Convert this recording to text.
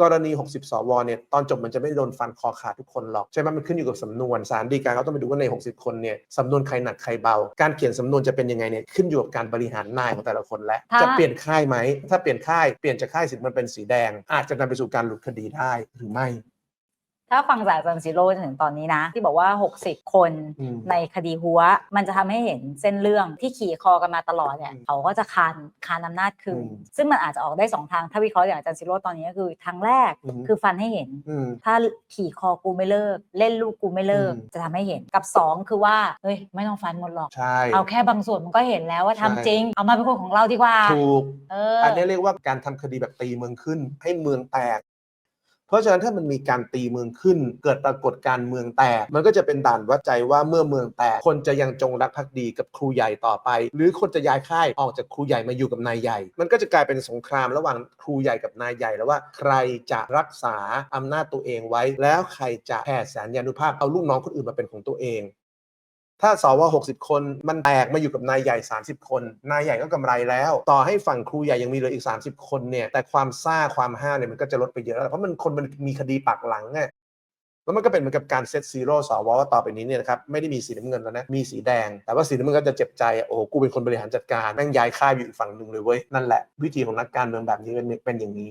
กรณี 60 สวเนี่ยตอนจบมันจะไม่โดนฟันคอขาดทุกคนหรอกใช่ไหมมันขึ้นอยู่กับสำนวนศาลฎีกาเขาต้องไปดูว่าใน 60 คนเนี่ยสำนวนใครหนักใครเบา การเขียนสำนวนจะเป็นยังไงเนี่ยขึ้นอยู่กับการบริหารนายของแต่ละคนและถ้าจะเปลี่ยนค่ายไหมถ้าเปลี่ยนค่ายเปลี่ยนจากค่ายสีมันเป็นสีแดง อาจจะนำไปสู่การหลุดคดีได้หรือไม่ ถ้าฟังจากอาจารย์ซิโร่จนถึงตอนนี้นะ ที่บอกว่า 60 คนอืม ในคดีหัว มันจะทำให้เห็นเส้นเรื่องที่ขี่คอกันมาตลอดเนี่ยอืมเขาก็จะคานคานอำนาจคืน อืมซึ่งมันอาจจะออกได้สองทาง ถ้าวิเคราะห์อย่างอาจารย์ซิโร่ตอนนี้ก็คือทางแรกอืม คือฟันให้เห็น อืม ถ้าขี่คอกูไม่เลิก เล่นลูกกูไม่เลิก อืม จะทำให้เห็นกับ 2 คือว่าเฮ้ยไม่ต้องฟันหมดหรอก ใช่ เอาแค่บางส่วนมันก็เห็นแล้วว่าทำใช่ จริง เอามาเป็นคนของเราดีกว่า ถูก เอออันนี้เรียกว่าการทำคดีแบบตีเมืองขึ้น ให้เมืองแตก เพราะฉะนั้นถ้ามันมีการตีเมืองขึ้น เกิดปรากฏการเมืองแตก มันก็จะเป็นด่านวัดใจว่าเมื่อเมืองแตก คนจะยังจงรักภักดีกับครูใหญ่ต่อไป หรือคนจะย้ายค่ายออกจากครูใหญ่มาอยู่กับนายใหญ่ มันก็จะกลายเป็นสงครามระหว่างครูใหญ่กับนายใหญ่แล้วว่า ใครจะรักษาอำนาจตัวเองไว้ แล้วใครจะแผ่แสนยานุภาพเอาลูกน้องคนอื่นมาเป็นของตัวเอง ถ้าสว60คนมันแตกมาอยู่กับนายใหญ่ 30 คน นายใหญ่ก็กำไรแล้ว ต่อให้ฝั่งครูใหญ่ยังมีเหลืออีก 30 คนเนี่ยแต่ความซ่าความห้าเนี่ยมันก็จะลดไปเยอะแล้วเพราะมันคนมันมีคดีปักหลังไงแล้วมันก็เป็นเหมือนกับการเซตซีโร่สวว่าต่อไปนี้เนี่ยนะครับไม่ได้มีสีน้ำเงินแล้วนะมีสีแดง แต่ว่าสีน้ำเงินก็จะเจ็บใจโอ้โหกูเป็นคนบริหารจัดการแม่งย้ายค่ายอยู่อีกฝั่งหนึ่งเลยเว้ยนั่นแหละวิธีของนักการเมืองแบบนี้เป็นเป็นอย่างนี้